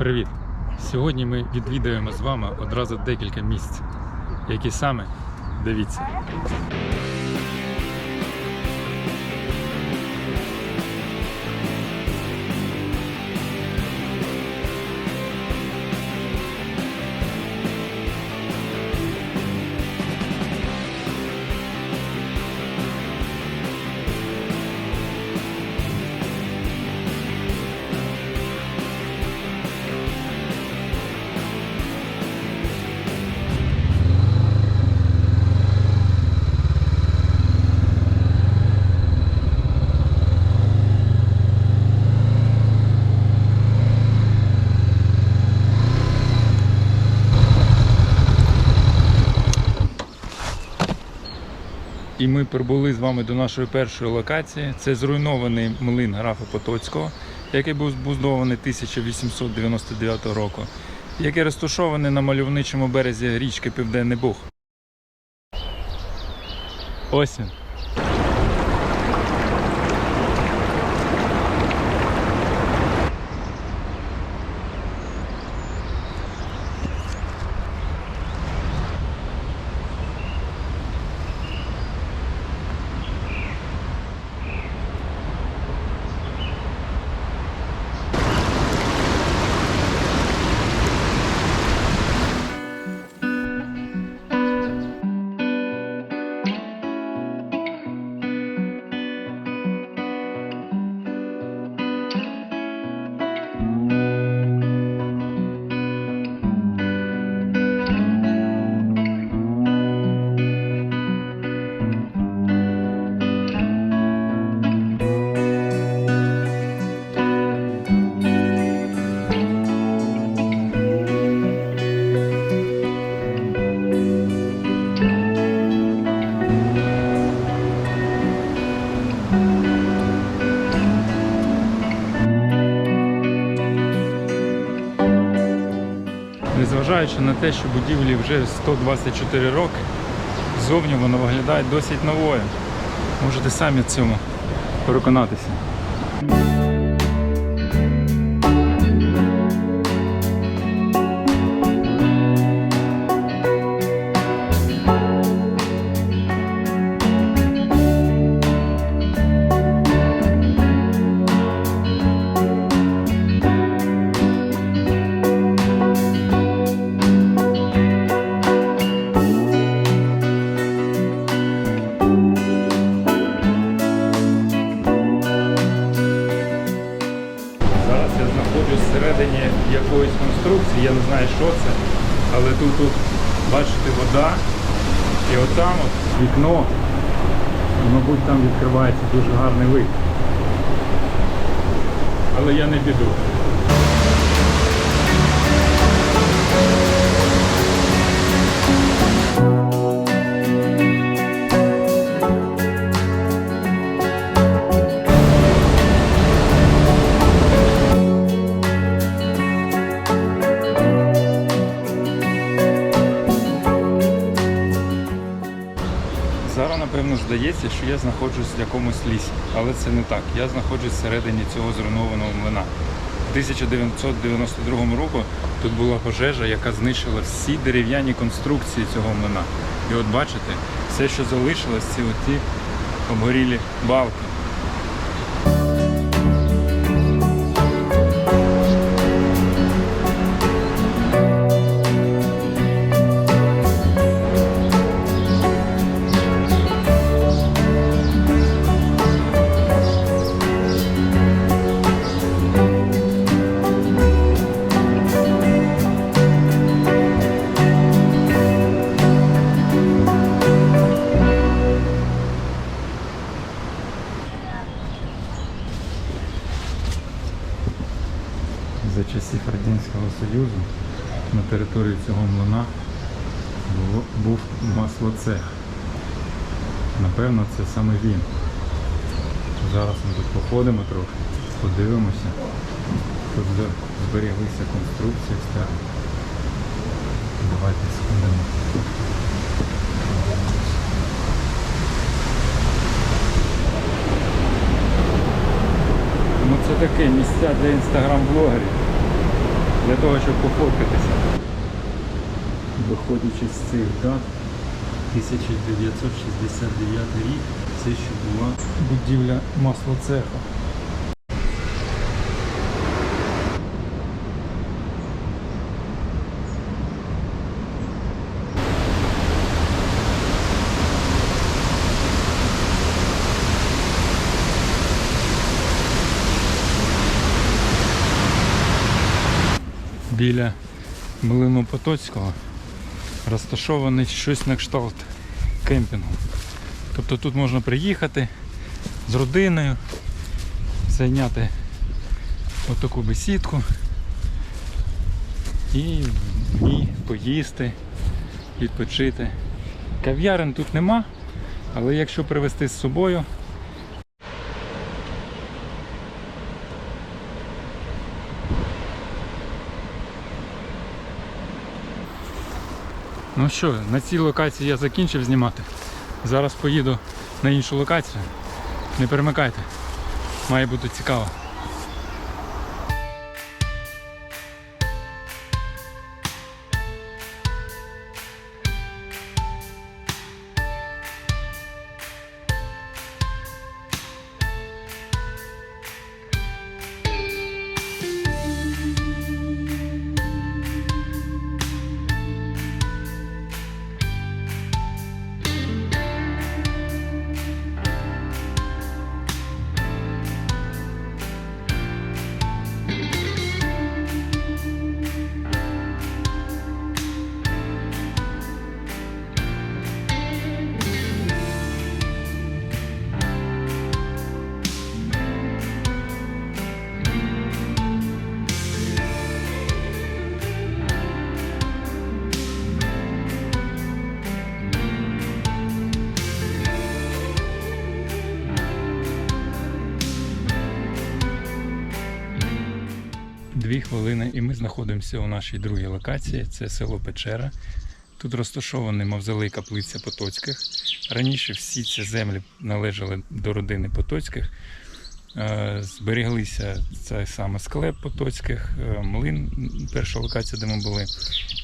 Привіт! Сьогодні ми відвідаємо з вами одразу декілька місць. Які саме? Дивіться. І ми прибули з вами до нашої першої локації. Це зруйнований млин графа Потоцького, який був збудований 1899 року, який розташований на мальовничому березі річки Південний Буг. Ось він. На те, що будівлі вже 124 роки, зовні вона виглядає досить новою. Можете самі цьому переконатися. Мабуть, там відкривається дуже гарний вид. Але я не піду. Здається, що я знаходжусь в якомусь лісі, але це не так. Я знаходжусь всередині цього зруйнованого млина. У 1992 року тут була пожежа, яка знищила всі дерев'яні конструкції цього млина. І от бачите, все, що залишилось, це оті обгорілі балки. Союзу на території цього млина був маслоцех. Напевно, це саме він. Зараз ми тут походимо трохи, подивимося. Тут зберіглися конструкції старі. Давайте сходимо. Ну це таке місця для інстаграм-блогерів. Для того, щоб пофоткатися. Виходячи з цих дат, 1969 рік, це ще була будівля маслоцеха. Біля млину Потоцького розташований щось на кшталт кемпінгу. Тобто тут можна приїхати з родиною, зайняти отаку бесідку і в поїсти, відпочити. Кав'ярин тут нема, але якщо привезти з собою, Ну що, на цій локації я закінчив знімати. Зараз поїду на іншу локацію. Не перемикайте. Має бути цікаво. Хвилини і ми знаходимося у нашій другій локації. Це село Печера. Тут розташований мавзолей каплиця Потоцьких. Раніше всі ці землі належали до родини Потоцьких. Е, Зберіглися цей саме склеп Потоцьких, е, млин, перша локація, де ми були,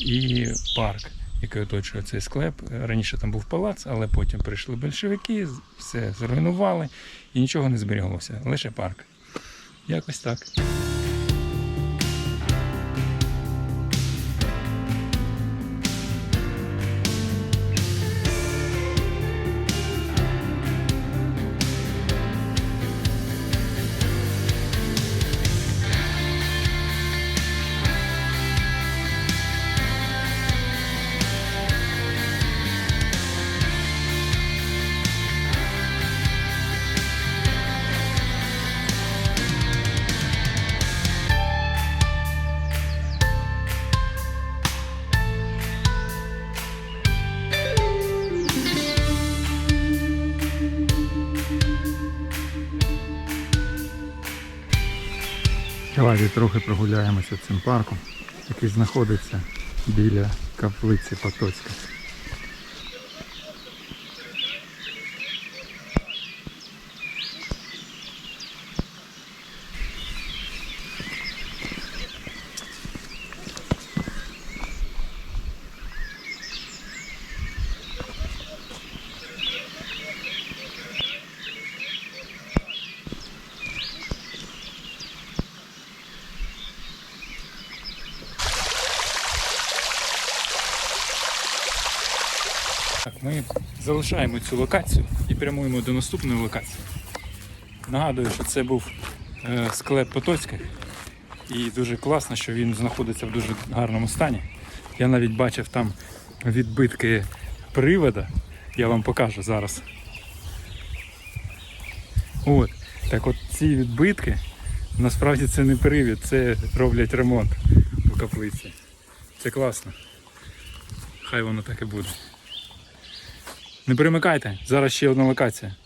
і парк, який оточує цей склеп. Раніше там був палац, але потім прийшли большевики, все зруйнували і нічого не зберіглося, лише парк. Якось так. Давайте трохи прогуляємося цим парком, який знаходиться біля каплиці Потоцька. Так, залишаємо цю локацію і прямуємо до наступної локації. Нагадую, що це був е, склеп Потоцьких. І дуже класно, що він знаходиться в дуже гарному стані. Я навіть бачив там відбитки привода. Я вам покажу зараз. От. Так от ці відбитки, насправді це не привід, це роблять ремонт у каплиці. Це класно. Хай воно так і буде. Не перемикайте, зараз ще одна локація.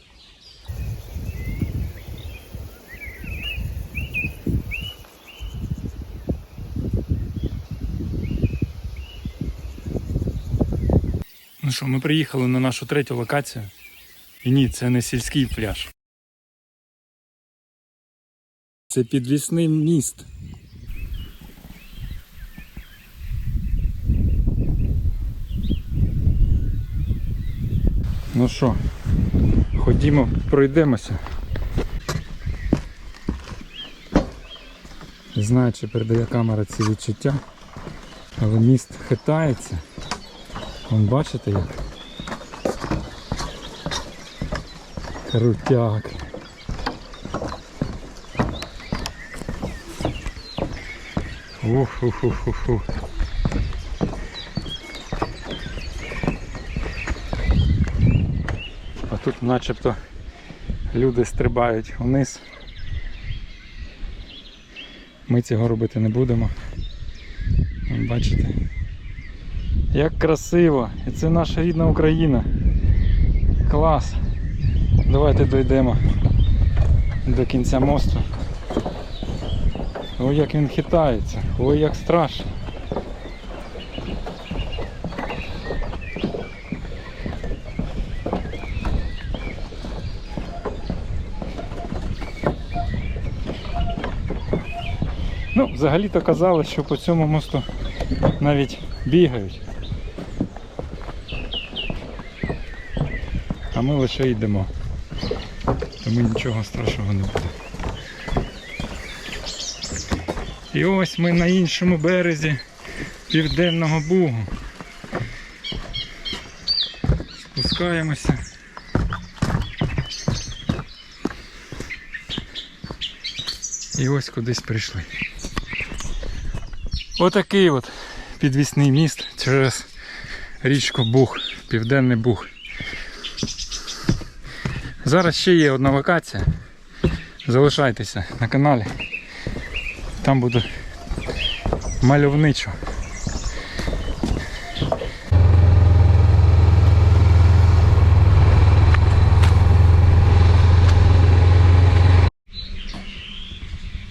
Ну що, ми приїхали на нашу третю локацію. І ні, це не сільський пляж. Це підвісний міст. Ну що, ходімо, пройдемося. Не знаю, чи передає камера ці відчуття, але міст хитається. Вон бачите як? Крутяк. Ух-ху-ху-ху-ху. Тут начебто люди стрибають вниз. Ми цього робити не будемо. Бачите? Як красиво! І це наша рідна Україна. Клас! Давайте дійдемо до кінця мосту. Ой, як він хитається, ой, як страшно. Взагалі-то казали, що по цьому мосту навіть бігають. А ми лише йдемо. Тому нічого страшного не буде. І ось ми на іншому березі Південного Бугу. Спускаємося. І ось кудись прийшли. Отакий от підвісний міст через річку Буг, Південний Буг. Зараз ще є одна локація. Залишайтеся на каналі. Там буде мальовничо.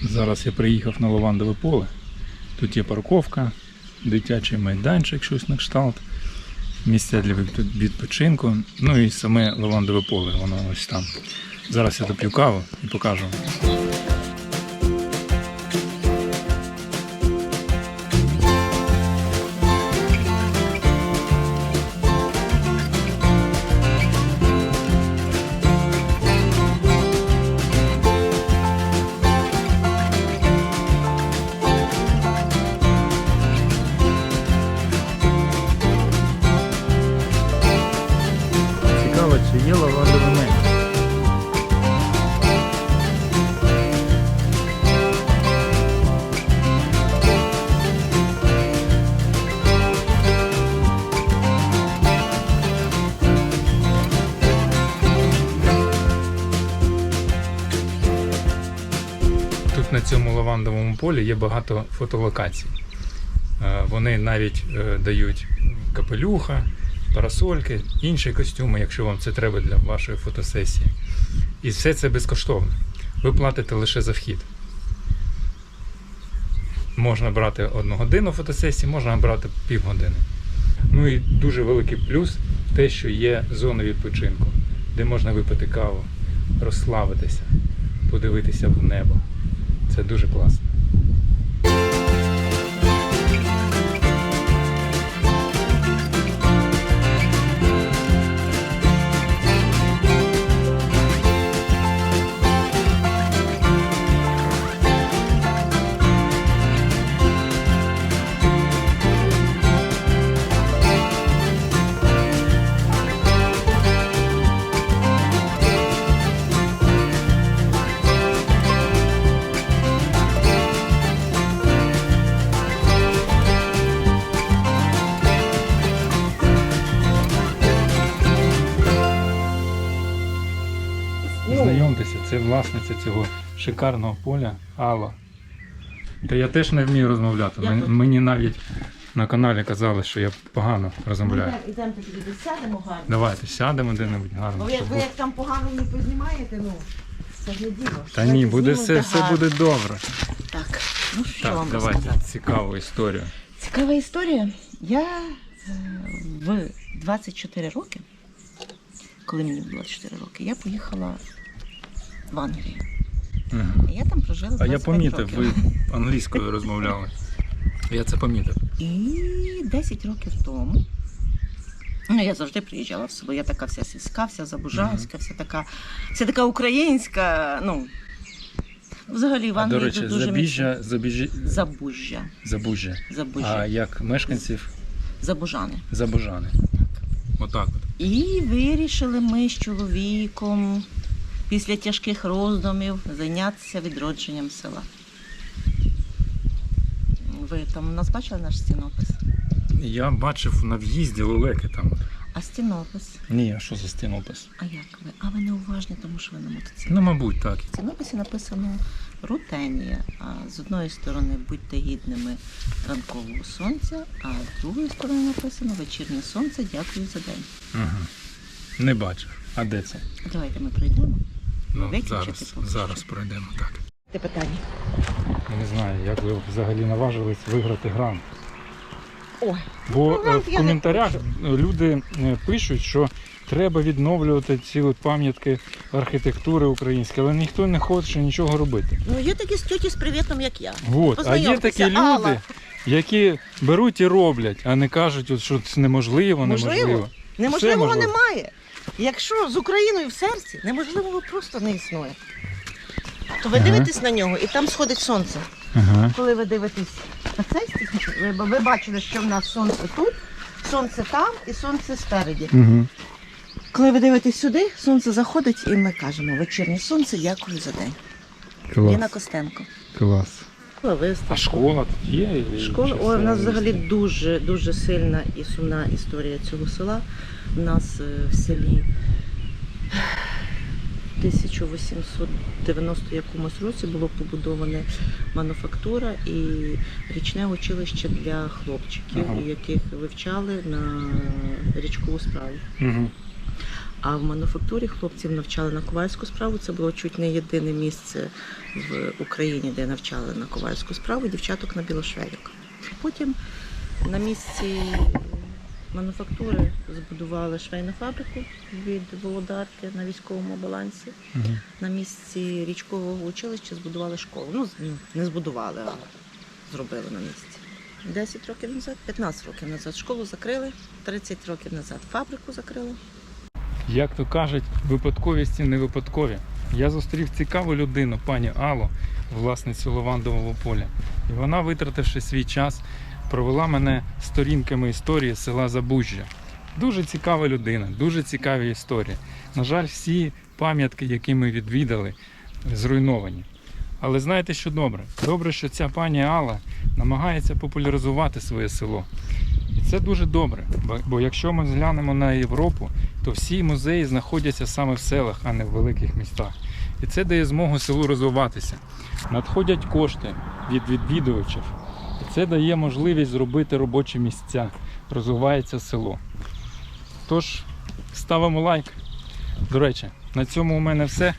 Зараз я приїхав на лавандове поле. Тут є парковка, дитячий майданчик, щось на кшталт, місця для відпочинку. Ну і саме лавандове поле, воно ось там. Зараз я доп'ю каву і покажу. На цьому лавандовому полі є багато фотолокацій. Е, Вони навіть е, дають капелюха, парасольки, інші костюми, якщо вам це треба для вашої фотосесії. І все це безкоштовно. Ви платите лише за вхід. Можна брати одну годину фотосесії, можна брати півгодини. Ну і дуже великий плюс те, що є зона відпочинку, де можна випити каву, розслабитися, подивитися в небо. Це дуже класно. Знайомтеся, це власниця цього шикарного поля Алла. Та я теж не вмію розмовляти. Я тут. Мені навіть на каналі казали, що я погано розмовляю. Ми йдемо тоді сядемо гарно. Давайте сядемо де-небудь гарно. Бо як щоб ви як там погано не познімаєте, ну це ж не діло. Та ні, Давайте буде все, знімемо все буде добре. Так, ну що Так, вам давайте розказати? цікаву історію. Цікава історія. Я е, в 24 роки, коли мені було 24 роки, я поїхала в Англію. І я там прожила А я помітив, років. ви англійською розмовляли. Я це помітив. І 10 років тому Ну, я завжди приїжджала в село. Я така вся сільська, вся забужанська, вся така, вся така українська. Ну, взагалі, в А, Англії до речі, дуже Забіжжя, Забіжжя. Забужжя. Забужжя. Забужжя. А як мешканців Забужани. Забужани. Отак от. І вирішили ми з чоловіком після тяжких роздумів зайнятися відродженням села. Ви там у нас бачили наш стінопис? Я бачив на в'їзді лелеки там. А стінопис? Ні, а що за стінопис? А як ви? А ви не уважні, тому що ви на мотоциклі. Ну, мабуть, так. В стінописі написано рутенія. А з одної сторони будьте гідними ранкового сонця, а з другої сторони написано вечірнє сонце, дякую за день. Ага. Не бачу. А де це? Давайте ми пройдемо. Ну, зараз, зараз пройдемо так. Те питання. Не знаю, як ви взагалі наважились виграти грант. Ой, Бо Ну, е, в коментарях люди е, пишуть, що треба відновлювати ці от пам'ятки архітектури української, але ніхто не хоче нічого робити. Ну, є такі з тьоті з привітом, як я. От. А є такі Алла. люди, які беруть і роблять, а не кажуть, от, що це неможливо, Можливо. неможливо. Неможливого можливо. немає. Якщо з Україною в серці, неможливого просто не існує. То ви Ага. дивитесь на нього і там сходить сонце. Ага. Коли ви дивитесь ви, ви бачили, що в нас сонце тут, сонце там і сонце спереді. Угу. Коли ви дивитесь сюди, сонце заходить і ми кажемо вечірнє сонце, дякую за день. Ліна Клас. Костенко. Клас. А школа тут є? Школа, ой, в нас взагалі дуже дуже сильна і сумна історія цього села. У нас е, в селі 1890 якомусь році було побудоване мануфактура і річне училище для хлопчиків, Ага. яких вивчали на річкову справу. Мгм. А в мануфактурі хлопців навчали на ковальську справу. Це було чуть не єдине місце в Україні, де навчали на ковальську справу дівчаток на білошвейок. Потім на місці мануфактури збудували швейну фабрику від Володарки на військовому балансі. Мгм. На місці річкового училища збудували школу. Ну, не збудували, а зробили на місці. 10 років назад, 15 років назад школу закрили, 30 років назад фабрику закрили. Як то кажуть, випадковісті не випадкові. Я зустрів цікаву людину, пані Аллу, власницю лавандового поля. І вона, витративши свій час, провела мене сторінками історії села Забужжя. Дуже цікава людина, дуже цікаві історії. На жаль, всі пам'ятки, які ми відвідали, зруйновані. Але знаєте, що добре? Добре, що ця пані Алла намагається популяризувати своє село. І це дуже добре, бо- якщо ми зглянемо на Європу, то всі музеї знаходяться саме в селах, а не в великих містах. І це дає змогу селу розвиватися. Надходять кошти від відвідувачів. Це дає можливість зробити робочі місця. Розвивається село. Тож, ставимо лайк. До речі, на цьому у мене все.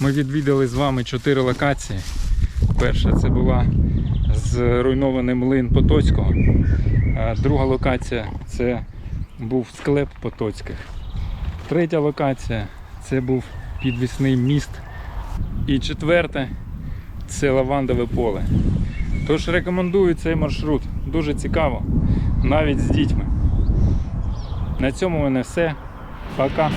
Ми відвідали з вами чотири локації. Перша це була зруйнований млин Потоцького. Друга локація це був склеп Потоцьких. Третя локація це був підвісний міст. І четверте це лавандове поле. Тож рекомендую цей маршрут. Дуже цікаво, навіть з дітьми. На цьому в мене все. Пока.